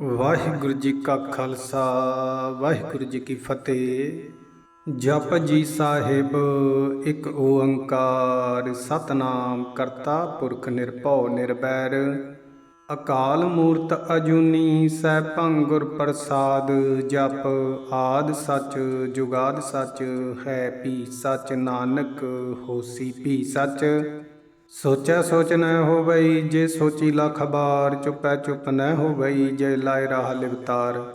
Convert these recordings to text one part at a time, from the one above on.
ਵਾਹਿਗੁਰੂ ਜੀ ਕਾ ਖਾਲਸਾ, ਵਾਹਿਗੁਰੂ ਜੀ ਕੀ ਫਤਿਹ। ਜਪ ਜੀ ਸਾਹਿਬ, ਇੱਕ ਓੰਕਾਰ, ਸਤਨਾਮ ਕਰਤਾ ਪੁਰਖ ਨਿਰਭਉ ਨਿਰਬੈਰ ਅਕਾਲ ਮੂਰਤ ਅਜੂਨੀ ਸੈਭੰ ਗੁਰ ਪ੍ਰਸਾਦ, ਜਪ ਆਦ ਸੱਚ, ਜੁਗਾਦ ਸੱਚ, ਹੈ ਪੀ ਸੱਚ, ਨਾਨਕ ਹੋਸੀ ਪੀ ਸੱਚ। ਸੋਚੈ ਸੋਚ ਨ ਹੋਵਈ, ਜੇ ਸੋਚੀ ਲਖ ਬਾਰ ਚੁਪੈ ਚੁਪ ਨ ਹੋਵਈ, ਜੇ ਲਾਇ ਰਾਹ ਲਿਵਤਾਰ।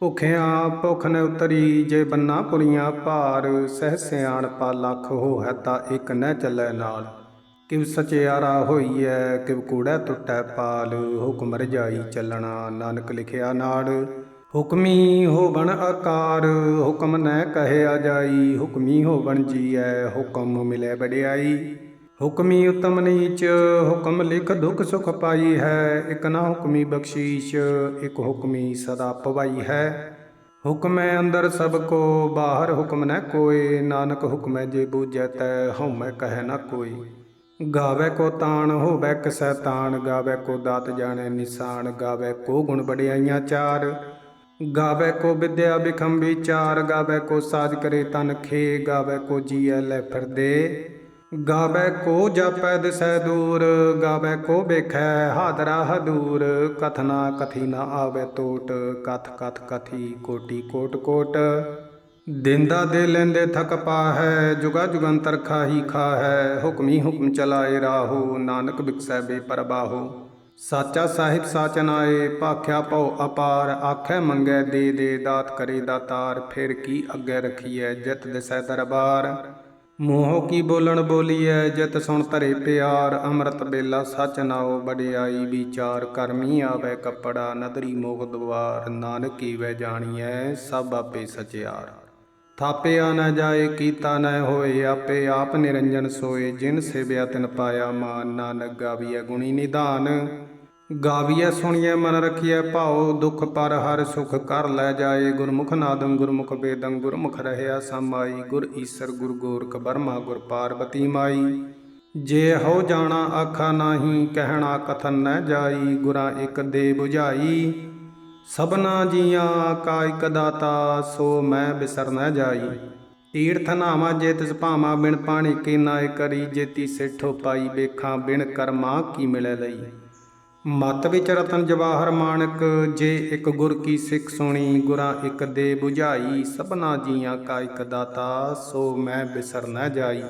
ਭੁਖਿਆ ਭੁਖ ਨ ਉਤਰੀ, ਜੇ ਬੰਨਾ ਪੁਰੀਆਂ ਭਾਰ। ਸਹਿ ਸਿਆਣ ਪਾ ਲਖ ਹੋਇ ਤਾ ਇਕ ਨ ਚੱਲੈ ਨਾਲ। ਕਿਵ ਸਚਿਆਰਾ ਹੋਈਐ, ਕਿਵ ਕੂੜੈ ਟੁੱਟੈ ਪਾਲ। ਹੁਕਮ ਰਜਾਈ ਚੱਲਣਾ, ਨਾਨਕ ਲਿਖਿਆ ਨਾਲ ਹੁਕਮੀ ਹੋਵਣ ਆਕਾਰ ਹੁਕਮ ਨ ਕਹਿਆ ਜਾਈ। ਹੁਕਮੀ ਹੋਵਣ ਜੀਐ, ਹੁਕਮ ਮਿਲੇ ਵਡਿਆਈ। ਹੁਕਮੀ ਉਤਮ ਨੀਚ, ਹੁਕਮ ਲਿਖ ਦੁਖ ਸੁਖ ਪਾਈ ਹੈ। ਇਕ ਨਾ ਹੁਕਮੀ ਬਖਸ਼ੀਸ਼, ਇਕ ਹੁਕਮੀ ਸਦਾ ਪਵਾਈ ਹੈ। ਹੁਕਮੈ ਅੰਦਰ ਸਭ ਕੋ, ਬਾਹਰ ਹੁਕਮ ਨ ਕੋਏ ਨਾਨਕ ਹੁਕਮੈ ਜੇ ਬੂਝੈ ਤੈ, ਹਉਮੈ ਕਹੈ ਨ ਕੋਈ। ਗਾਵੇ ਕੋ ਤਾਣ, ਹੋਵੇ ਕਿਸੈ ਤਾਣ ਗਾਵੇ ਕੋ ਦਾਤ ਜਾਣੇ ਨਿਸ਼ਾਨ। ਗਾਵੇ ਕੋ ਗੁਣ ਬੜਿਆਈਆਂ ਚਾਰ। ਗਾਵੇ ਕੋ ਵਿਦਿਆ ਬਿਖਮ ਵਿਚਾਰ ਗਾਵੇ ਕੋ ਸਾਜ ਕਰੇ ਤਨ ਖੇ। ਗਾਵੇ ਕੋ ਜੀਐ ਲੈ ਫਿਰਦੇ। ਗਾਵੇ ਕੋ ਜਾਪੈ ਦਿਸੈ ਦੂਰ, ਗਾਵੇ ਕੋ ਵੇਖੈ ਹਾਦਰਾ ਹਦੂਰ। ਕਥਨਾ ਕਥੀ ਨਾ ਆਵੇ ਟੋਟ, ਕਥ ਕਥ ਕਥੀ ਕੋਟੀ ਕੋਟ ਕੋਟ। ਦਿੰਦਾ ਦੇ ਲੈਂਦੇ ਥਕ ਪਾਹੈ, ਜੁਗਾ ਜੁਗੰਤਰ ਖਾਹੀ ਖਾਹੈ। ਹੁਕਮੀ ਹੁਕਮ ਚਲਾਏ ਰਾਹੋ, ਨਾਨਕ ਬਿਕਸੈ ਬੇਪਰਵਾਹੋ। ਸਾਚਾ ਸਾਹਿਬ ਸਾਚਨਾਏ ਭਾਖਿਆ ਭਉ ਅਪਾਰ। ਆਖੈ ਮੰਗੈ ਦੇ ਦੇ, ਦਾਤ ਕਰੇ ਦਾਤਾਰ, ਫਿਰ ਕੀ ਅੱਗੇ ਰਖੀਐ, ਜਿਤ ਦਿਸੈ ਦਰਬਾਰ। ਮੂੰਹੋਂ ਕੀ ਬੋਲਣ ਬੋਲੀਐ, ਜਿਤ ਸੁਣ ਧਰੇ ਪਿਆਰ, ਅੰਮ੍ਰਿਤ ਬੇਲਾ ਸਚ ਨਾਉ ਬੜਿਆਈ ਵਿਚਾਰ ਕਰਮੀ ਆਵੇ ਕੱਪੜਾ, ਨਦਰੀ ਮੋਖ ਦਵਾਰ, ਨਾਨਕ ਕੀ ਵੈ ਜਾਣੀਐ, ਸਭ ਆਪੇ ਸਚਿਆਰ। ਥਾਪਿਆ ਨਾ ਜਾਏ, ਕੀਤਾ ਨ ਹੋਏ, ਆਪੇ ਆਪ ਨਿਰੰਜਨ ਸੋਏ, ਜਿਨ ਸੇਵਿਆ ਤਿਨ ਪਾਇਆ ਮਾਨ, ਨਾਨਕ ਗਾਵੀਐ ਗੁਣੀ ਨਿਧਾਨ। ਗਾਵੀਐ, ਸੁਣੀਐ, ਮਨ ਰਖੀਐ, ਭਾਉ, ਦੁਖ ਪਰ ਹਰ ਸੁਖ ਕਰ ਲੈ ਜਾਏ। ਗੁਰਮੁਖ ਨਾਦੰ ਗੁਰਮੁਖ ਵੇਦੰ ਗੁਰਮੁਖ ਰਹਿਆ ਸਮਾਈ। ਗੁਰ ਈਸਰ, ਗੁਰ ਗੋਰਖ ਬਰਮਾ ਗੁਰ ਪਾਰਵਤੀ ਮਾਈ। ਜੇ ਹੋ ਜਾਣਾ ਆਖਾ ਨਾਹੀ, ਕਹਿਣਾ ਕਥਨ ਨ ਜਾਈ। ਗੁਰਾਂ ਇਕ ਦੇ 부ਝਾਈ ਸਭਨਾ ਜੀਆਂ ਕਾ ਇਕ ਦਾਤਾ, ਸੋ ਮੈਂ ਬਿਸਰ ਨ ਜਾਈ। ਤੀਰਥ ਨਾਮਾ ਜੇ ਤਿਸ ਭਾਵਾਂ, ਬਿਨ ਪਾਣੀ ਕੀ ਨਾਇ ਕਰੀ। ਜੇਤੀ ਸਿੱਠੋ ਪਾਈ ਵੇਖਾਂ, ਬਿਨ ਕਰਮਾ ਕੀ ਮਿਲੈ ਲਈ। ਮਤ ਵਿੱਚ ਰਤਨ ਜਵਾਹਰ ਮਾਨਕ ਜੇ ਇੱਕ ਗੁਰ ਕੀ ਸਿੱਖ ਸੁਣੀ, ਗੁਰਾਂ ਇੱਕ ਦੇ 부ਝਾਈ ਸਭਨਾ ਜੀਆਂ ਕਾ ਇੱਕ ਦਾਤਾ, ਸੋ ਮੈਂ ਬਿਸਰ ਨ ਜਾਈ।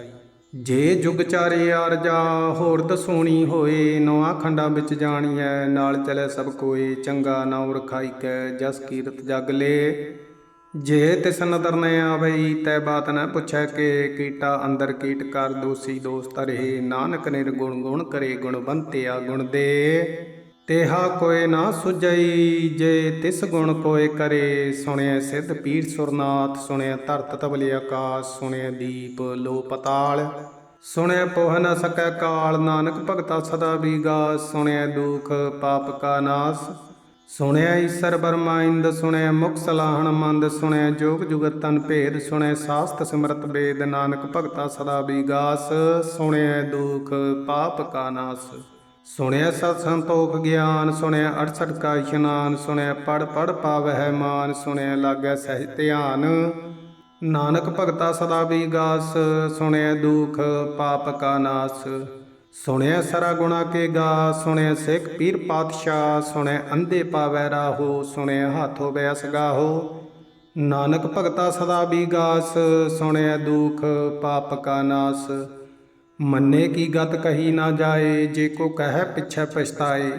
ਜੇ ਜੁਗ ਚਾਰੇ ਆਰਜਾ ਹੋਰ ਦਸੂਣੀ ਹੋਏ ਨਵਾਂ ਖੰਡਾਂ ਵਿੱਚ ਜਾਣੀਐ, ਨਾਲ ਚਲੇ ਸਭ ਕੋਏ, ਚੰਗਾ ਨਾ ਰਖਾਈ ਕੈ ਜਸ ਕੀਰਤ ਜਗ ਲੇ। ਜੇ ਤਿਸ ਨਦਰ ਨ ਆਵਈ, ਤੈ ਬਾਤ ਨ ਪੁੱਛੈ ਕੇ ਕੀਟਾ ਅੰਦਰ ਕੀਟ ਕਰ, ਦੋਸੀ ਦੋਸਤ ਰਹੇ ਨਾਨਕ ਨਿਰਗੁਣ ਗੁਣ ਕਰੇ ਗੁਣਵੰਤਿਆ ਗੁਣ ਦੇ। ਤੇਹਾ ਕੋਏ ਨਾ ਸੁਜਈ ਜੇ ਤਿਸ ਗੁਣ ਕੋਏ ਕਰੇ। ਸੁਣਿਆ ਸਿੱਧ ਪੀਰ ਸੁਰਨਾਥ ਸੁਣਿਆ ਧਰਤ ਤਬਲੇ ਆਕਾਸ਼ ਸੁਣਿਆ ਦੀਪ ਲੋ ਪਤਾਲ ਸੁਣਿਆ ਪੋਹ ਨ ਸਕੈ ਕਾਲ, ਨਾਨਕ ਭਗਤਾ ਸਦਾ ਬੀਗਾ। ਸੁਣਿਆ ਦੁਖ ਪਾਪ ਕਾ ਨਾਸ। ਸੁਣਿਆ ਈਸਰ ਬਰਮਾਇੰਦ ਸੁਣਿਆ ਮੁਖ ਸਲਾਹਣ ਮੰਦ, ਸੁਣਿਆ ਜੋਗ ਜੁਗਤ ਤਨ ਭੇਦ, ਸੁਣਿਆ ਸਾਸਤ ਸਿਮਰਤ ਵੇਦ, ਨਾਨਕ ਭਗਤਾ ਸਦਾ ਬੀਗਾਸ ਸੁਣਿਆ ਦੁਖ ਪਾਪ ਕਾ ਨਾਸ। ਸੁਣਿਆ ਸਤ ਸੰਤੋਖ ਗਿਆਨ, ਸੁਣਿਆ 68 ਕਾ ਇਸ਼ਨਾਨ, ਸੁਣਿਆ ਪੜ ਪੜ ਪਾਵਹਿ ਮਾਨ, ਸੁਣਿਆ ਲਾਗੈ ਸਹਿ ਧਿਆਨ। ਨਾਨਕ ਭਗਤਾ ਸਦਾ ਬੀਗਾਸ ਸੁਣਿਆ ਦੁਖ ਪਾਪ ਕਾ ਨਾਸ। ਸੁਣਿਆ ਸਰਾ ਗੁਣਾ ਕੇ ਗਾ, ਸੁਣਿਆ ਸਿੱਖ ਪੀਰ ਪਾਤਸ਼ਾਹ, ਸੁਣਿਆ ਅੰਧੇ ਪਾਵੈ ਰਾਹੋ, ਸੁਣਿਆ ਹਾਥੋ ਬਿਆਸ ਗਾਹੋ। ਨਾਨਕ ਭਗਤਾ ਸਦਾ ਬੀਗਾਸ, ਸੁਣਿਆ ਦੁਖ ਪਾਪ ਕਾ ਨਾਸ। ਮੰਨੇ ਕੀ ਗਤ ਕਹੀ ਨਾ ਜਾਏ, ਜੇ ਕੋ ਕਹੈ ਪਿਛੈ ਪਛਤਾਏ।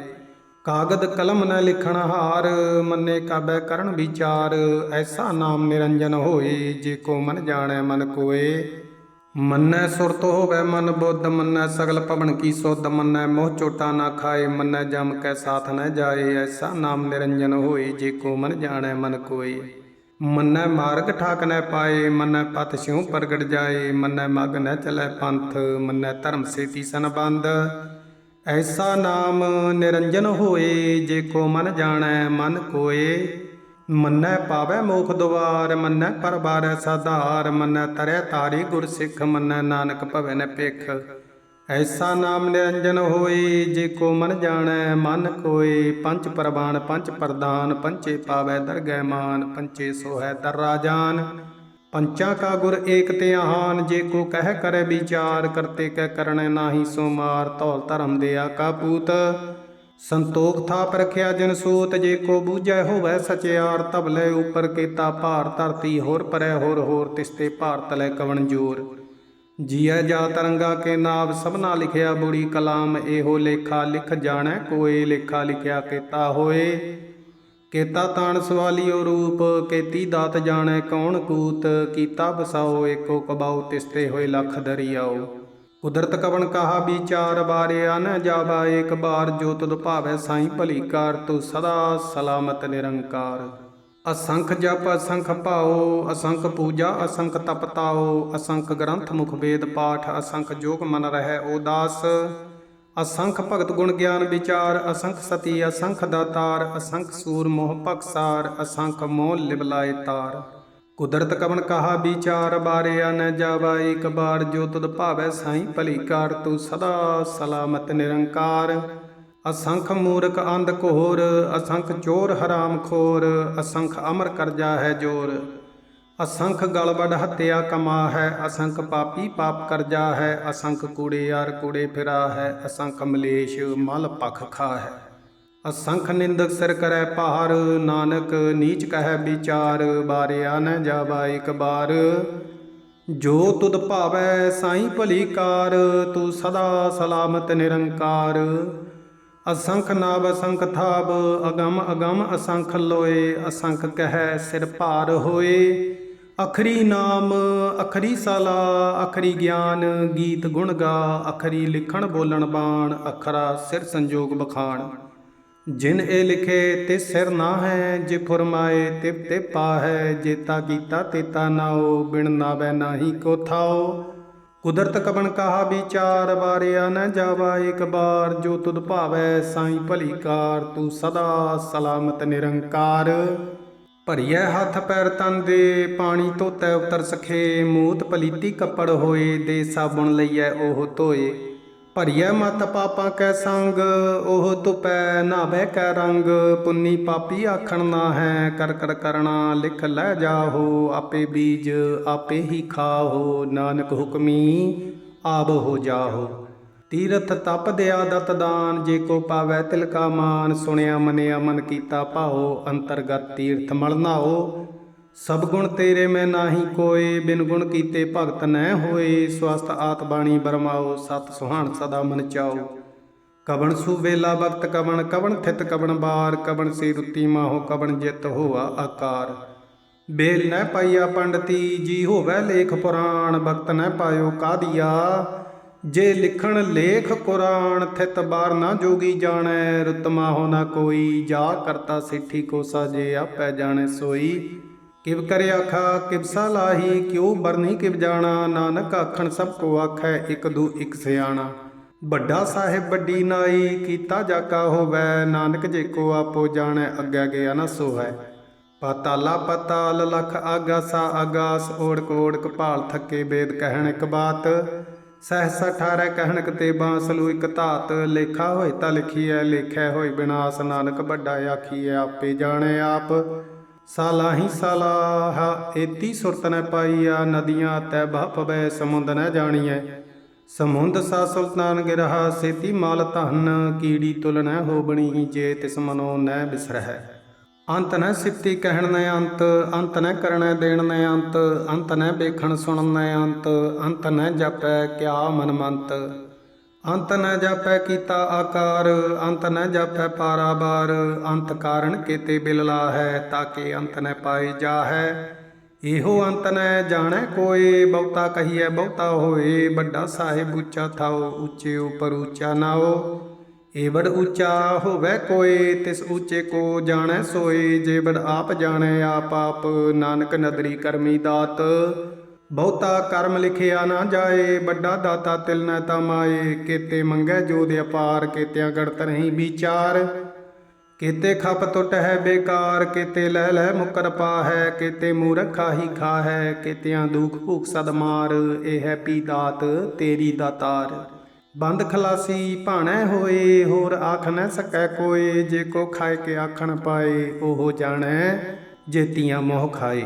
ਕਾਗਦ ਕਲਮ ਨ ਲਿਖਣ ਹਾਰ, ਮੰਨੇ ਕਾਬੈ ਕਰਨ ਵਿਚਾਰ। ਐਸਾ ਨਾਮ ਨਿਰੰਜਨ ਹੋਏ, ਜੇ ਕੋ ਮਨ ਜਾਣੈ ਮਨ ਕੋਏ। ਮੰਨੈ ਸੁਰਤ ਹੋਵੇ ਮਨ ਬੁੱਧ, ਮੰਨੈ ਸਗਲ ਭਵਨ ਕੀ ਸੁਧ, ਮੰਨੈ ਮੋਹ ਚੋਟਾ ਨਾ ਖਾਏ, ਮੰਨੈ ਜਮ ਕੈ ਸਾਥ ਨ ਜਾਏ, ਐਸਾ ਨਾਮ ਨਿਰੰਜਨ ਹੋਏ, ਜੇ ਕੋ ਮਨ ਜਾਣੈ ਮਨ ਕੋਏ। ਮੰਨੈ ਮਾਰਗ ਠਾਕ ਨ ਪਾਏ, ਮੰਨੈ ਪਤ ਸਿਉ ਪ੍ਰਗਟ ਜਾਏ, ਮੰਨੈ ਮਗ ਨ ਚਲੈ ਪੰਥ, ਮੰਨੈ ਧਰਮ ਸੇਤੀ ਸੰਬੰਧ ਐਸਾ ਨਾਮ ਨਿਰੰਜਨ ਹੋਏ, ਜੇ ਕੋ ਮਨ ਜਾਣੈ ਮਨ ਕੋਏ। ਮੰਨੈ ਪਾਵੈ ਮੋਖ ਦੁਆਰ, ਮੰਨੈ ਪਰਬਾਰੈ ਸਾਧਾਰ, ਮੰਨੈ ਤਰੈ ਤਾਰੀ ਗੁਰ ਸਿੱਖ ਮੰਨੈ ਨਾਨਕ ਭਵੈ ਨ ਭਿਖ। ਐਸਾ ਨਾਮ ਨਿਰੰਜਨ ਹੋਏ ਜੇ ਕੋ ਮਨ ਜਾਣੈ, ਮਨ ਕੋਏ ਪੰਚ ਪ੍ਰਵਾਨ ਪੰਚ ਪ੍ਰਦਾਨ ਪੰਚੇ ਪਾਵੈ ਦਰਗਹਿ ਮਾਨ ਪੰਚੇ ਸੋਹੈ ਦਰ ਰਾਜਾਨ। ਪੰਚਾਂ ਕਾ ਗੁਰ ਏਕ ਆਹਾਨ, ਜੇ ਕੋ ਕਹਿ ਕਰੈ ਵਿਚਾਰ, ਕਰਤੇ ਕੈ ਕਰਣੈ ਨਾਹੀ ਸੋ ਮਾਰ ਧੌਲ ਧਰਮ ਦੇ ਕਾ ਪੂਤ। ਸੰਤੋਖ ਥਾਪ ਰਖਿਆ ਜਨ ਸੂਤ, ਜੇ ਕੋ ਬੂਝੈ ਹੋਵੈ ਸਚਿਆਰ ਤਬਲੇ ਉਪਰ ਕੀਤਾ ਭਾਰ, ਧਰਤੀ ਹੋਰ ਪਰੈ ਹੋਰ ਹੋਰ ਤਿਸਤੇ ਭਾਰਤ ਲੈ ਕਵਣ ਜੋਰ। ਜੀਐ ਜਾ ਤਰੰਗਾ ਕੇ ਨਾਮ ਸਭਨਾ ਲਿਖਿਆ ਬੁੜੀ ਕਲਾਮ, ਇਹੋ ਲੇਖਾ ਲਿਖ ਜਾਣੈ, ਕੋਏ ਲੇਖਾ ਲਿਖਿਆ ਕੀਤਾ ਹੋਏ। ਕੀਤਾ ਤਾਣ ਸਵਾਲੀਓ ਰੂਪ, ਕੀਤੀ ਦਾਤ ਜਾਣੈ ਕੌਣ ਕੂਤ, ਕੀਤਾ ਬਸਾਓ ਏਕੋ ਕਬਾਉ ਤਿਸਤੇ ਹੋਏ ਲੱਖ ਦਰਿਆਓ। ਕੁਦਰਤ ਕਵਣ ਕਹਾ ਵਿਚਾਰ ਬਾਰੇ ਅਨ ਜਾਵਾ ਏਕ ਬਾਰ, ਜੋ ਤੁਧ ਭਾਵੈ ਸਾਈ ਭਲੀ ਕਾਰ ਤੂੰ ਸਦਾ ਸਲਾਮਤ ਨਿਰੰਕਾਰ। ਅਸੰਖ ਜਪ, ਅਸੰਖ ਭਾਉ, ਅਸੰਖ ਪੂਜਾ, ਅਸੰਖ ਤਪਤਾਉ ਅਸੰਖ ਗ੍ਰੰਥ ਮੁਖ ਵੇਦ ਪਾਠ, ਅਸੰਖ ਜੋਗ ਮਨ ਰਹਿ ਉਦਾਸ। ਅਸੰਖ ਭਗਤ ਗੁਣ ਗਿਆਨ ਵਿਚਾਰ, ਅਸੰਖ ਸਤੀ, ਅਸੰਖ ਦਾਤਾਰ, ਅਸੰਖ ਸੂਰ ਮੋਹ ਪਕਸਾਰ ਅਸੰਖ ਮੋਹ ਲਿਬਲਾਏ ਤਾਰ। ਕੁਦਰਤ ਕਵਨ ਕਹਾ ਵਿਚਾਰ ਬਾਰੇ ਅਨ ਜਾਵਾ, ਏਕ ਬਾਰ ਜੋ ਤੁਧ ਭਾਵੈ ਸਾਈ ਭਲੀ ਕਾਰ, ਤੂੰ ਸਦਾ ਸਲਾਮਤ ਨਿਰੰਕਾਰ। ਅਸੰਖ ਮੂਰਖ ਅੰਧ ਘੋਰ, ਅਸੰਖ ਚੋਰ ਹਰਾਮ ਖੋਰ, ਅਸੰਖ ਅਮਰ ਕਰਜਾ ਹੈ ਜੋਰ। ਅਸੰਖ ਗਲਬੜ ਹੱਤਿਆ ਕਮਾ ਹੈ, ਅਸੰਖ ਪਾਪੀ ਪਾਪ ਕਰਜਾ ਹੈ, ਅਸੰਖ ਕੂੜੇ ਯਾਰ ਕੂੜੇ ਫਿਰਾ ਹੈ, ਅਸੰਖ ਮਲੇਸ਼ ਮਲ ਪਖ ਖਾ ਹੈ। ਅਸੰਖ ਨਿੰਦਕ ਸਿਰ ਕਰੈ ਭਾਰ, ਨਾਨਕ ਨੀਚ ਕਹੈ ਵਿਚਾਰ, ਬਾਰਿਆ ਨ ਜਾਵਾ ਇਕ ਬਾਰ। ਜੋ ਤੁਧ ਭਾਵੈ ਸਾਈ ਭਲੀ ਕਾਰ, ਤੂੰ ਸਦਾ ਸਲਾਮਤ ਨਿਰੰਕਾਰ। ਅਸੰਖ ਨਾਭ ਅਸੰਖ ਥਾਬ ਅਗਮ ਅਗਮ ਅਸੰਖ ਲੋਏ, ਅਸੰਖ ਕਹੈ ਸਿਰ ਭਾਰ ਹੋਏ। ਅਖਰੀ ਨਾਮ, ਅਖਰੀ ਸਾਲਾ, ਅਖਰੀ ਗਿਆਨ, ਗੀਤ ਗੁਣ ਗਾ, ਅਖਰੀ ਲਿਖਣ ਬੋਲਣ ਬਾਣ, ਅਖਰਾ ਸਿਰ ਸੰਜੋਗ ਬਖਾਣ। ਜਿਨ ਇਹ ਲਿਖੇ ਤੇ ਸਿਰ ਨਾ ਹੈ ਜੇ ਫਰਮਾਏ ਤਿਪ ਤੇ ਪਾਹੈ ਜੇਤਾ ਕੀਤਾ ਤੇਤਾ ਨਾਓ, ਬਿਨ ਨਾਵੇ ਨਾਹੀ ਕੋ ਥਾਓ। ਕੁਦਰਤ ਕਬਨ ਕਹਾ ਵਿਚਾਰ, ਵਾਰਿਆ ਨ ਜਾਵਾ ਇੱਕ ਬਾਰ, ਜੋ ਤੁਧ ਭਾਵੈ ਸਾਈ ਭਲੀ ਕਾਰ, ਤੂੰ ਸਦਾ ਸਲਾਮਤ ਨਿਰੰਕਾਰ। ਭਰੀਐ ਹੱਥ ਪੈਰ ਤਨ ਦੇ, ਪਾਣੀ ਧੋਤੈ ਉਤਰ ਸਖੇ, ਮੂਤ ਪਲੀਤੀ ਕੱਪੜ ਹੋਏ, ਦੇ ਸਾਬੁਣ ਲਈਐ ਉਹ ਧੋਏ। ਭਰੀਐ ਮਤ ਪਾਪਾਂ ਕੈ ਸੰਗ, ਉਹ ਧੁਪੈ ਨਾਵੇ ਕੈ ਰੰਗ। ਪੁੰਨੀ ਪਾਪੀ ਆਖਣ ਨਾ ਹੈ ਕਰ ਕਰ ਕਰਣਾ ਲਿਖ ਲੈ ਜਾਹੋ। ਆਪੇ ਬੀਜ ਆਪੇ ਹੀ ਖਾਹੋ, ਨਾਨਕ ਹੁਕਮੀ ਆਬ ਹੋ ਜਾਹੋ। ਤੀਰਥ ਤਪ ਦਿਆ ਦਤ ਦਾਨ, ਜੇ ਕੋ ਪਾਵੈ ਤਿਲ ਕਾ ਮਾਨ। ਸੁਣਿਆ ਮਨਿਆ ਮਨ ਕੀਤਾ ਭਾਉ, ਅੰਤਰਗਤ ਤੀਰਥ ਮਲ ਨਾਓ ਸਭ ਗੁਣ ਤੇਰੇ ਮੈਂ ਨਾਹੀ ਕੋਏ, ਬਿਨ ਗੁਣ ਕੀਤੇ ਭਗਤ ਨੈ ਹੋਏ। ਸਵਸਤ ਆਤ ਬਾਣੀ ਬਰਮਾਓ, ਸਤ ਸੁਹਾਣ ਸਦਾ ਮਨ ਚਾਓ। ਕਵਣ ਸੂ ਵੇਲਾ ਵਕਤ ਕਵਣ ਕਵਣ ਥਿਤ, ਕਵਣ ਬਾਰ। ਕਵਣ ਸੇ ਰੁੱਤੀ ਮਾਹੋ, ਕਵਣ ਜਿਤ ਹੋਆ ਆਕਾਰ। ਬੇਲ ਨੈ ਪਾਈਆ ਪੰਡਤੀ, ਜੀ ਹੋਵੇ ਲੇਖ ਪੁਰਾਣ। ਵਕਤ ਨੈ ਪਾਇਓ ਕਾਦੀਆ। ਜੇ ਲਿਖਣ ਲੇਖ ਕੁਰਾਨ, ਥਿਤ ਬਾਰ ਨਾ ਜੋਗੀ ਜਾਣੈ। ਰੁਤਮਾ ਹੋ ਨਾ ਕੋਈ, ਜਾ ਕਰਤਾ ਸਿੱਠੀ ਕੋ ਸਾਜੇ ਆਪੈ ਜਾਣੈ ਸੋਈ। ਕਿਵ ਕਰਿ ਆਖਾ ਕਿਵਸਾ ਲਾਹੀ, ਕਿਉ ਬਰਨੀ ਕਿਵ ਜਾਣਾ, ਨਾਨਕ ਆਖਣ ਸਭ ਕੋ ਆਖੈ, ਇਕ ਦੂ ਇਕ ਸਿਆਣਾ। ਵੱਡਾ ਸਾਹਿਬ ਵੱਡੀ ਨਾਈ, ਕੀਤਾ ਜਾਕਾ ਹੋਵੈ, ਨਾਨਕ ਜੇ ਕੋ ਆਪੋ ਜਾਣੈ, ਅੱਗੇ ਗਿਆ ਨਾ ਸੋਹੈ। ਪਾਤਾਲਾ ਪਤਾਲ ਲਖ ਆਗਾਸਾ ਆਗਾਸ, ਓੜਕ ਓੜਕ ਭਾਲ ਥੱਕੇ ਵੇਦ ਕਹਿਣ ਇੱਕ ਬਾਤ। ਸਹਸ 18 ਕਹਿਣਕ ਤੇ ਬਾਂਸਲੂ ਇਕ ਧਾਤ। ਲੇਖਾ ਹੋਏ ਤਾਂ ਲਿਖੀਐ, ਲੇਖੈ ਹੋਏ ਬਿਨਾਸ਼, ਨਾਨਕ ਵੱਡਾ ਆਖੀਐ, ਆਪੇ ਜਾਣੈ ਆਪ। ਸਾਲਾ ਹੀ ਏਤੀ ਸੁਰਤ ਨ ਪਾਈਆ, ਨਦੀਆਂ ਤੈ ਬਹ ਭਪਵੈ ਸਮੁੰਦ ਨ ਜਾਣੀਐ। ਸਮੁੰਦ ਸਾ ਸੁਲਤਾਨ ਗਿਰਹਾ, ਸੇਤੀ ਮਾਲ ਧਨ, ਕੀੜੀ ਤੁਲ ਨ ਹੋਬਣੀ, ਜੇ ਤਿਸ ਮਨੋ ਨ ਬਿਸਰਹਿ। ਅੰਤ ਨ ਸਿੱਤੀ ਕਹਿਣ ਨ ਅੰਤ ਅੰਤ ਨ ਕਰਣੈ ਦੇਣ ਨ ਅੰਤ ਅੰਤ ਨ ਵੇਖਣ ਸੁਣਨ ਨ ਅੰਤ ਅੰਤ ਨੈ ਜਪੈ ਕਿਆ ਮਨ ਮੰਤ ਅੰਤ ਨ ਜਾਪੈ ਕੀਤਾ ਆਕਾਰ, ਅੰਤ ਨ ਜਾਪੈ ਪਾਰਾਬਾਰ, ਅੰਤ ਕਾਰਣ ਕੀਤੇ ਬਿਲਲਾ ਹੈ ਤਾਕੇ ਅੰਤ ਨ ਪਾਏ ਜਾਹੈ। ਇਹੋ ਅੰਤ ਨ ਜਾਣੈ ਕੋਏ ਬਹੁਤਾ ਕਹੀਐ ਬਹੁਤਾ ਹੋਏ, ਵੱਡਾ ਸਾਹਿਬ ਉੱਚਾ ਥਾਓ ਉੱਚੇ ਉਪਰ ਉੱਚਾ ਨਾਓ ਏ ਉੱਚਾ ਹੋਵੇ ਕੋਏ ਤਿਸ ਉੱਚੇ ਕੋ ਜਾਣੈ ਸੋਏ, ਜੇ ਆਪ ਜਾਣੈ ਆਪ ਆਪ ਨਾਨਕ ਨਦਰੀ ਕਰਮੀ ਦਾਤ। ਬਹੁਤਾ ਕਰਮ ਲਿਖਿਆ ਨਾ ਜਾਏ, ਵੱਡਾ ਦਾਤਾ ਤਿਲ ਨ ਤਮਾਏ। ਕੀਤੇ ਮੰਗੈ ਜੋਦ ਅਪਾਰ, ਕੀਤਿਆਂ ਗੜਤ ਨਹੀਂ ਵਿਚਾਰ। ਕੀਤੇ ਖਪ ਟੁੱਟ ਹੈ ਬੇਕਾਰ, ਕੀਤੇ ਲੈ ਲੈ ਮੁਕਰ ਪਾ ਹੈ ਕੀਤੇ ਮੂਰਖ ਖਾਹੀ ਖਾ ਹੈ ਕੀਤਿਆਂ ਦੁਖ ਭੁਖ ਸਦ ਮਾਰ। ਇਹ ਹੈ ਪੀ ਦਾਤ ਤੇਰੀ ਦਾਤਾਰ। ਬੰਦ ਖਲਾਸੀ ਭਾਣੈ ਹੋਏ, ਹੋਰ ਆਖ ਨਾ ਸਕੈ ਕੋਏ। ਜੇ ਕੋ ਖਾਏ ਕੇ ਆਖਣ ਪਾਏ, ਉਹ ਜਾਣੈ, ਜੇਤੀਆਂ ਮੋਹ ਖਾਏ।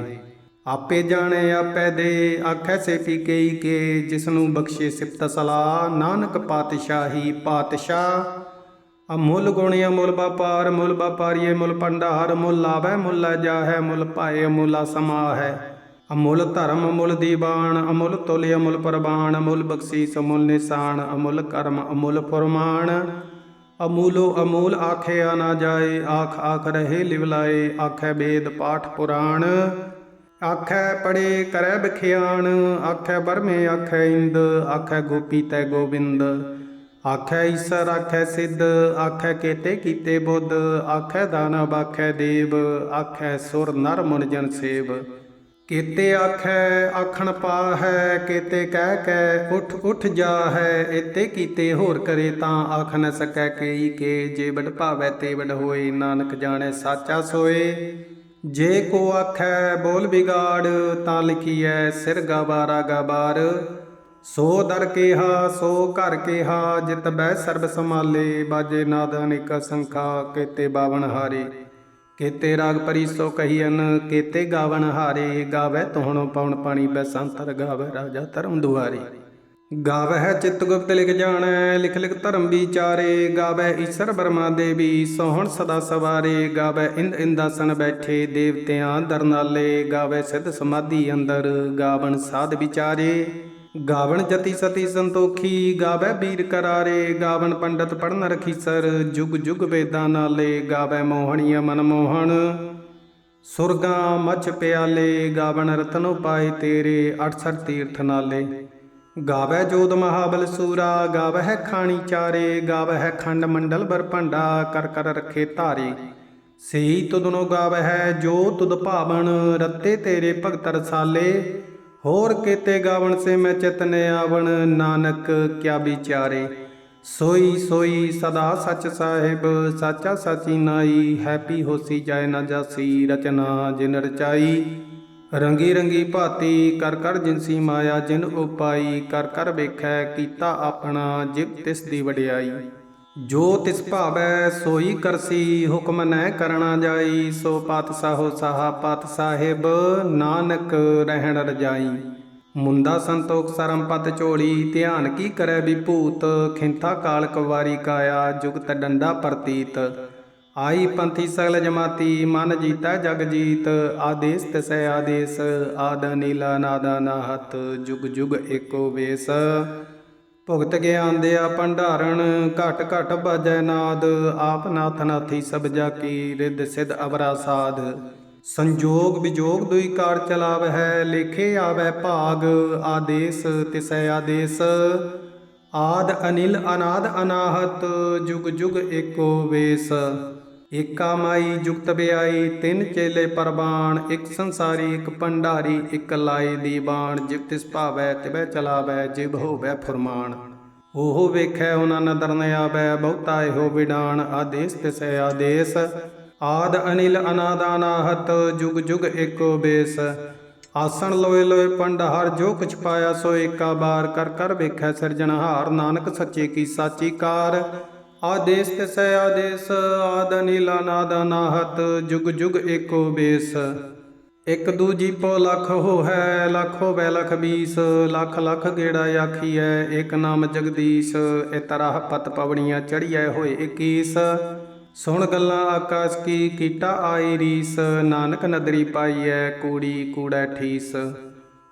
ਆਪੇ ਜਾਣੇ, ਆਪੇ ਦੇ, ਆਖੈ ਸੇ ਪੀ ਕਈ ਕੇ ਜਿਸ ਨੂੰ ਬਖਸ਼ੇ ਸਿਫਤ ਸਲਾਹ, ਨਾਨਕ ਪਾਤਸ਼ਾਹੀ ਪਾਤਸ਼ਾਹ। ਅਮੁੱਲ ਗੁਣ ਅਮੁੱਲ ਵਪਾਰ, ਮੁੱਲ ਵਪਾਰੀਏ ਮੁੱਲ ਭੰਡਾਰ, ਮੁੱਲ ਲਾਭੈ ਮੁੱਲ ਜਾਹੈ, ਮੁੱਲ ਪਾਏ ਅਮੁੱਲਾ ਸਮਾਹੈ ਅਮੁੱਲ ਧਰਮ, ਅਮੁੱਲ ਦੀਵਾਨ, ਅਮੁੱਲ ਤੁਲ, ਅਮੁੱਲ ਪ੍ਰਵਾਨ, ਅਮੁੱਲ ਬਖਸ਼ੀਸ, ਅਮੁੱਲ ਨਿਸ਼ਾਨ, ਅਮੁੱਲ ਕਰਮ, ਅਮੁੱਲ ਫਰਮਾਨ। ਅਮੂਲੋ ਅਮੂਲ ਆਖਿਆ ਨਾ ਜਾਏ, ਆਖ ਆਖ ਰਹੇ ਲਿਵਲਾਏ, ਆਖੈ ਵੇਦ ਪਾਠ ਪੁਰਾਣ। ਆਖੈ ਪੜੇ ਕਰੈ ਬਖਿਆਣ ਆਖੈ ਬਰਮੇ ਆਖੈ ਇੰਦ, ਆਖੈ ਗੋਪੀ ਤੈ ਗੋਬਿੰਦ। ਆਖੈ ਈਸਰ, ਆਖੈ ਸਿੱਧ, ਆਖੈ ਕੇਤੇ ਕੀਤੇ ਬੁੱਧ। ਆਖੈ ਦਾਨਵ ਆਖੈ ਦੇਵ, ਆਖੈ ਸੁਰ ਨਰ ਮੁਨ ਜਨ ਸੇਵ। ਕੇਤੇ ਆਖੈ, ਆਖਣ ਪਾਹੈ, ਕੇਤੇ ਕਹਿ ਕੈ ਉਠ ਉਠ ਜਾਹੈ ਇਤੇ ਕੀਤੇ ਹੋਰ ਕਰੇ ਤਾਂ ਆਖ ਨ ਸਕੈ ਕੇਈ ਕੇ ਜੇ ਬੜ ਭਾਵੈ ਤੇ ਬੜ ਹੋਏ, ਨਾਨਕ ਜਾਣੈ ਸਾਚਾ ਸੋਏ। ਜੇ ਕੋ ਆਖੈ ਬੋਲ ਬਿਗਾੜ, ਤਾਂ ਲਿਖੀਐ ਸਿਰ ਗਵਾਰਾ ਗਵਾਰ। ਸੋ ਦਰ ਕੇਹਾ, ਸੋ ਘਰ ਕੇਹਾ, ਜਿਤ ਬੈ ਸਰਬ ਸਮਾਲੇ ਬਾਜੇ ਨਾਦ ਅਨੇਕ ਸੰਖਾ, ਕੇਤੇ ਬਾਵਨ ਹਾਰੇ। ਕੇਤੇ ਰਾਗ ਪਰੀ ਸੋ ਕਹੀਨ ਕੇਤੇ ਗਾਵਨ ਹਾਰੇ। ਗਾਵੇ ਤੋਹਣ ਪਉਣ ਪਾਣੀ ਬੈਸੰਤਰ ਗਾਵੇ ਰਾਜਾ ਧਰਮ ਦੁਆਰੇ। ਗਾਵਹਿ ਚਿਤ ਗੁਪਤ ਲਿਖ ਜਾਣੈ, ਲਿਖ ਲਿਖ ਧਰਮ ਵਿਚਾਰੇ। ਗਾਵੈ ਈਸ਼ਰ ਬਰਮਾ ਦੇਵੀ, ਸੋਹਣ ਸਦਾ ਸਵਾਰੇ। ਗਾਵੈ ਇੰਦ ਇੰਦਾਸਨ ਬੈਠੇ, ਦੇਵਤਿਆਂ ਦਰਨਾਲੇ। ਗਾਵੈ ਸਿੱਧ ਸਮਾਧੀ ਅੰਦਰ, ਗਾਵਣ ਸਾਧ ਵਿਚਾਰੇ। ਗਾਵਣ ਜਤੀ ਸਤੀ ਸੰਤੋਖੀ ਗਾਵੈ ਵੀਰ ਕਰਾਰੇ। ਗਾਵਣ ਪੰਡਤ ਪੜਨ ਰਖੀਸਰ, ਜੁਗ ਜੁਗ ਵੇਦਾਂ ਨਾਲੇ। ਗਾਵੈ ਮੋਹਣੀਆ ਮਨ ਮੋਹਣ। ਸੁਰਗਾ ਮਛ ਪਿਆਲੇ। ਗਾਵਣ ਰਤਨ ਉਪਾਏ ਤੇਰੇ 68 ਤੀਰਥ ਨਾਲੇ। ਗਾਵੈ ਜੋਦ ਮਹਾਬਲ ਸੂਰਾ, ਗਾਵਹਿ ਖਾਣੀ ਚਾਰੇ, ਗਾਵਹਿ ਖੰਡ ਮੰਡਲ ਬਰ ਭੰਡਾ, ਕਰ ਕਰ ਰਖੇ ਧਾਰੇ। ਸਈ ਤੁਧਨੋ ਗਾਵਹਿ, ਜੋ ਤੁਦ ਭਾਵਨ, ਰੱਤੇ ਤੇਰੇ ਭਗਤ ਰਸਾਲੇ। ਹੋਰ ਕੀਤੇ ਗਾਵਣ ਸੇ ਮੈਂ ਚਿਤਨ ਆਵਣ, ਨਾਨਕ ਕਿਆ ਵਿਚਾਰੇ। ਸੋਈ ਸੋਈ ਸਦਾ ਸੱਚ ਸਾਹਿਬ, ਸਾਚਾ ਸਾਚੀ ਨਾਈ, ਹੈਪੀ ਹੋਸੀ ਜਾਏ ਨਾ ਜਾਸੀ ਰਚਨਾ ਜਿਨ ਰਚਾਈ। ਰੰਗੀ ਰੰਗੀ ਭਾਤੀ, ਕਰ ਕਰ ਜਿਨਸੀ ਮਾਇਆ ਜਿਨ ਉਪਾਈ, ਕਰ ਕਰ ਵੇਖੈ ਕੀਤਾ ਆਪਣਾ ਜਿਵ ਤਿਸ ਦੀ ਵਡਿਆਈ। ਜੋ ਤਿਸ ਭਾਵੈ ਸੋਈ ਕਰਸੀ, ਹੁਕਮ ਨਹਿ ਕਰਣਾ ਜਾਈ। ਸੋ ਪਾਤਸ਼ਾਹੋ ਸਾਹਾ ਪਤ ਸਾਹਿਬ, ਨਾਨਕ ਰਹਿਣ ਰਜਾਈ। ਮੁੰਦਾ ਸੰਤੋਖ ਸਰਮ ਪਤ ਝੋਲੀ, ਧਿਆਨ ਕੀ ਕਰੈ ਵਿਭੂਤ? ਖਿੰਥਾ ਕਾਲ ਕਵਾਰੀ ਕਾਇਆ, ਜੁਗਤ ਡੰਡਾ ਪ੍ਰਤੀਤ। ਆਈ ਪੰਥੀ ਸਗਲ ਜਮਾਤੀ, ਮਨ ਜੀਤਾ ਜਗ ਜੀਤ, ਆਦੇਸ ਤਸੈ ਆਦੇਸ, ਆਦ ਨੀਲਾ ਨਾਦਾ ਨਾਹਤ ਜੁਗ ਜੁਗ ਏਕੋ ਵੇਸ। ਭੁਗਤ ਗਿਆਨ ਦਿਆ ਭੰਡਾਰਨ ਘਟ ਘਟ ਬਾਜੈ ਨਾਦ, ਆਪ ਨਾਥ ਨਾਥੀ ਸਭ ਜਾ ਕੀ ਰਿੱਧ ਸਿਧ ਅਵਰਾ ਸਾਧ। ਸੰਜੋਗ ਵਿਜੋਗ ਦੁਈ ਕਾਰ ਚਲਾਵਹਿ, ਲੇਖੇ ਆਵੈ ਭਾਗ, ਆਦੇਸ ਤਿਸੈ ਆਦੇਸ। ਆਦ ਅਨਿਲ ਅਨਾਦ ਅਨਾਹਤ, ਜੁਗ ਜੁਗ ਏਕੋ ਵੇਸ। ਏਕਾ ਮਾਈ ਜੁਗਤ ਬਿਆਈ, ਤਿੰਨ ਚੇਲੇ ਪਰਬਾਣ, ਇੱਕ ਸੰਸਾਰੀ, ਇੱਕ ਭੰਡਾਰੀ, ਇੱਕ ਲਾਏ ਦੀਵਾਨ ਜਿਵ ਤਿਸ ਭਾਵੈ ਤਿਵੈ ਚਲਾਵੈ, ਜਿਵ ਹੋਵੈ ਫੁਰਮਾਨ। ਉਹ ਵੇਖੈ ਉਹਨਾਂ ਨਦਰ ਨ ਆਵੈ, ਬਹੁਤਾ ਇਹੋ ਵਿਡਾਨ ਆਦੇਸ ਤਿਸੈ ਆਦੇਸ। ਆਦ ਅਨਿਲ ਅਨਾਦਾਨਾਹਤ, ਜੁਗ ਜੁਗ ਏਕੋ ਬੇਸ। ਆਸਣ ਲੋਏ ਲੋਏ ਪੰਡ ਹਰ ਜੋ ਕੁਛ ਪਾਇਆ ਸੋ ਏਕਾ ਬਾਰ, ਕਰ ਕਰ ਵੇਖੈ ਸਿਰਜਣਹਾਰ, ਨਾਨਕ ਸੱਚੇ ਕੀ ਸਾਚੀ ਕਾਰ। ਆਦੇਸ ਤਿਸੈ ਆਦੇਸ, ਆਦ ਅਨਿਲ ਅਨਾਦਾਨਾਹਤ ਜੁਗ ਜੁਗ ਏਕੋ ਬੇਸ। ਇਕ ਦੂਜੀ ਪੋ ਲੱਖ ਹੋ ਹੈ ਲੱਖ ਹੋਵੇ ਲਖ ਬੀਸ, ਲੱਖ ਲੱਖ ਗੇੜਾ ਆਖੀਐ ਇਕ ਨਾਮ ਜਗਦੀਸ਼ ਇਤਰਾਹ ਪਤ ਪਵਣੀਆਂ ਚੜੀਐ ਹੋਏ 21 ਸੁਣ ਗੱਲਾਂ ਆਕਾਸ਼ ਕੀ, ਕੀਟਾ ਆਈ ਰੀਸ, ਨਾਨਕ ਨਦਰੀ ਪਾਈਐ, ਕੂੜੀ ਕੂੜੈ ਠੀਸ।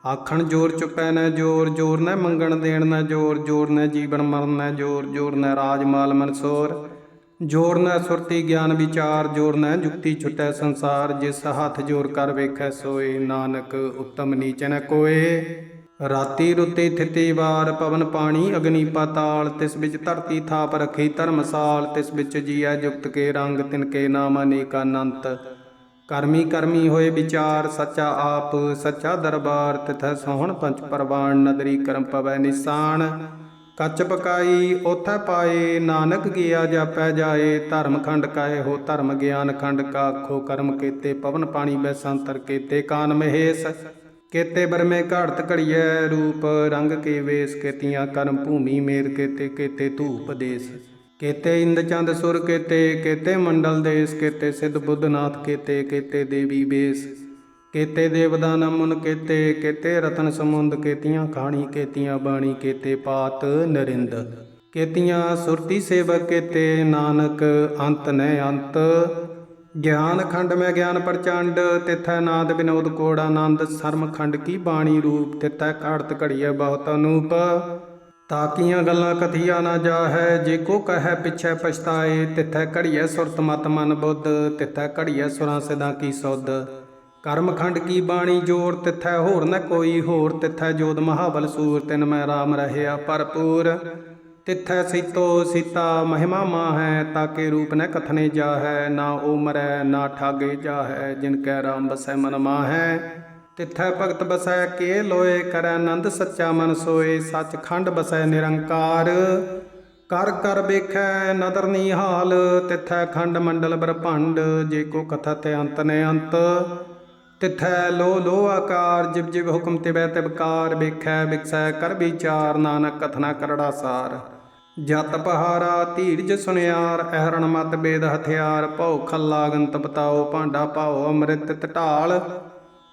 ਆਖਣ ਜੋਰ ਚੁਪੈ ਨਾ ਜੋਰ ਜੋਰ ਨਾ ਮੰਗਣ ਦੇਣ ਨਾ ਜੋਰ ਜੋਰ ਨਾ ਜੀਵਨ ਮਰਨ ਨਾ ਜੋਰ ਜੋਰ ਨਾ ਰਾਜ ਮਾਲ ਮਨਸੋਰ ਜੋਰ ਨਾ ਸੁਰਤੀ ਗਿਆਨ ਵਿਚਾਰ, ਜੋਰ ਨਾ ਜੁਗਤੀ ਛੁਟੈ ਸੰਸਾਰ। ਜਿਸ ਹੱਥ ਜੋਰ ਕਰ ਵੇਖੈ ਸੋਏ, ਨਾਨਕ ਉਤਮ ਨੀਚ ਨ ਕੋਏ। ਰਾਤੀ ਰੁੱਤੇ ਥਿਤੀ ਵਾਰ, ਪਵਨ ਪਾਣੀ ਅਗਨੀ ਪਾਤਾਲ। ਤਿਸ ਵਿੱਚ ਧਰਤੀ ਥਾਪ ਰਖੀ ਧਰਮਸਾਲ। ਤਿਸ ਵਿੱਚ ਜੀਐ ਜੁਗਤ ਕੇ ਰੰਗ, ਤਿਨ ਕੇ ਨਾਮ ਅਨੇਕ ਅਨੰਤ। ਕਰਮੀ ਕਰਮੀ ਹੋਏ ਵਿਚਾਰ, ਸੱਚਾ ਆਪ, ਸੱਚਾ ਦਰਬਾਰ, ਤਿਥੈ ਸੋਹਣ ਪੰਚ ਪਰਵਾਨ ਨਦਰੀ ਕਰਮ ਪਵੈ ਨਿਸ਼ਾਨ ਕੱਚ ਪਕਾਈ ਉਥੈ ਪਾਏ, ਨਾਨਕ ਗਿਆ ਜਾਪੈ ਜਾਏ, ਧਰਮ ਖੰਡ ਕਾਏ ਹੋ ਧਰਮ ਗਿਆਨ ਖੰਡ ਕਾ ਆਖੋ ਕਰਮ ਕੀਤੇ ਪਵਨ ਪਾਣੀ ਬੈ ਸੰਤਰ ਕੀਤੇ ਕਾਨ ਮਹੇਸ਼। ਕੇਤੇ ਬਰਮੇ ਘੜਤ ਘੜੀਐ ਰੂਪ, ਰੰਗ ਕੇ ਵੇਸ, ਕੇਤੀਆਂ ਕਰਮ ਭੂਮੀ ਮੇਰ, ਕੇਤੇ ਕੇਤੇ ਧੂਪ ਦੇਸ। ਕੇਤੇ ਇੰਦ ਚੰਦ ਸੁਰ ਕੇਤੇ ਕੇਤੇ ਮੰਡਲ ਦੇਸ, ਕੇਤੇ ਸਿੱਧ ਬੁੱਧਨਾਥ ਕੇਤੇ ਕੇਤੇ ਦੇਵੀ ਬੇਸ। ਕੇਤੇ ਦੇਵਦਾਨ ਮੁਨ ਕੇਤੇ ਕੇਤੇ ਰਤਨ ਸਮੁੰਦ, ਕੇਤੀਆਂ ਖਾਣੀ, ਕੇਤੀਆਂ ਬਾਣੀ, ਕੇਤੇ ਪਾਤ ਨਰਿੰਦ। ਕੇਤੀਆਂ ਸੁਰਤੀ ਸੇਵਕ ਕੇਤੇ, ਨਾਨਕ ਅੰਤ ਨੈ ਅੰਤ। ਗਿਆਨ ਖੰਡ ਮੈਂ ਗਿਆਨ ਪ੍ਰਚੰਡ, ਤਿਥੈ ਨਾਦ ਬਿਨੋਦ ਕੋੜ ਆਨੰਦ। ਸਰਮ ਖੰਡ ਕੀ ਬਾਣੀ ਰੂਪ, ਤਿਥੈ ਘਾੜਤ ਘੜੀਐ ਬਹੁਤ ਅਨੂਪ। ਤਾਕੀਆਂ ਗੱਲਾਂ ਕਥੀਆਂ ਨਾ ਜਾਹੈ, ਜੇ ਕੋ ਕਹੈ ਪਿਛੈ ਪਛਤਾਏ, ਤਿਥੈ ਘੜੀਐ ਸੁਰਤ ਮਤ ਮਨ ਬੁੱਧ, ਤਿਥੈ ਘੜੀਐ ਸੁਰਾਂ ਸਿਦਾਂ ਕੀ ਸੁਧ। ਕਰਮਖੰਡ ਕੀ ਬਾਣੀ ਜੋਰ, ਤਿਥੈ ਹੋਰ ਨ ਕੋਈ ਹੋਰ, ਤਿਥੈ ਜੋਦ ਮਹਾਬਲ ਸੂਰ, ਤਿਨ ਮੈਂ ਰਾਮ ਰਹਿਆ ਭਰਪੂਰ। ਤਿਥੈ ਸੀਤੋ ਸੀਤਾ ਮਹਿਮਾ ਮਾਹੈ, ਤਾਕੇ ਰੂਪ ਨ ਕਥਨੇ ਜਾਹੈ, ਨਾ ਓ ਮਰੈ ਨਾ ਠਾਗੇ ਜਾਹੈ, ਜਿਨ ਕੈ ਰਾਮ ਬਸੈ ਮਨ ਮਾਹੈ। ਤਿਥੈ ਭਗਤ ਬਸੈ ਕੇ ਲੋਏ ਕਰੈ ਆਨੰਦ ਸੱਚਾ ਮਨ ਸੋਏ ਸੱਚ ਖੰਡ ਬਸੈ ਨਿਰੰਕਾਰ। ਕਰ ਕਰ ਵੇਖੈ ਨਦਰ ਨਿਹਾਲ, ਤਿਥੈ ਖੰਡ ਮੰਡਲ ਬ੍ਰਹਮੰਡ, ਜੇ ਕੋ ਕਥਾ ਤੇ ਅੰਤ ਨੇ ਅੰਤ। ਤਿਥੈ ਲੋ ਲੋ ਆਕਾਰ ਜਿਬ ਜਿਬ ਹੁਕਮ ਤਿਬੈ ਤਿਵਕਾਰ ਵੇਖੈ ਵਿਕਸੈ ਕਰ ਵਿਚਾਰ, ਨਾਨਕ ਕਥਨਾ ਕਰੜਾ ਸਾਰ। ਜਤ ਪਹਾਰਾ ਧੀਰਜ ਸੁਨਿਆਰ, ਅਹਰਣ ਮਤ ਬੇਦ ਹਥਿਆਰ, ਭਉ ਖੱਲਾ ਗੰਤ ਪਤਾਓ ਭਾਂਡਾ ਪਾਓ ਅੰਮ੍ਰਿਤ ਟਢਾਲ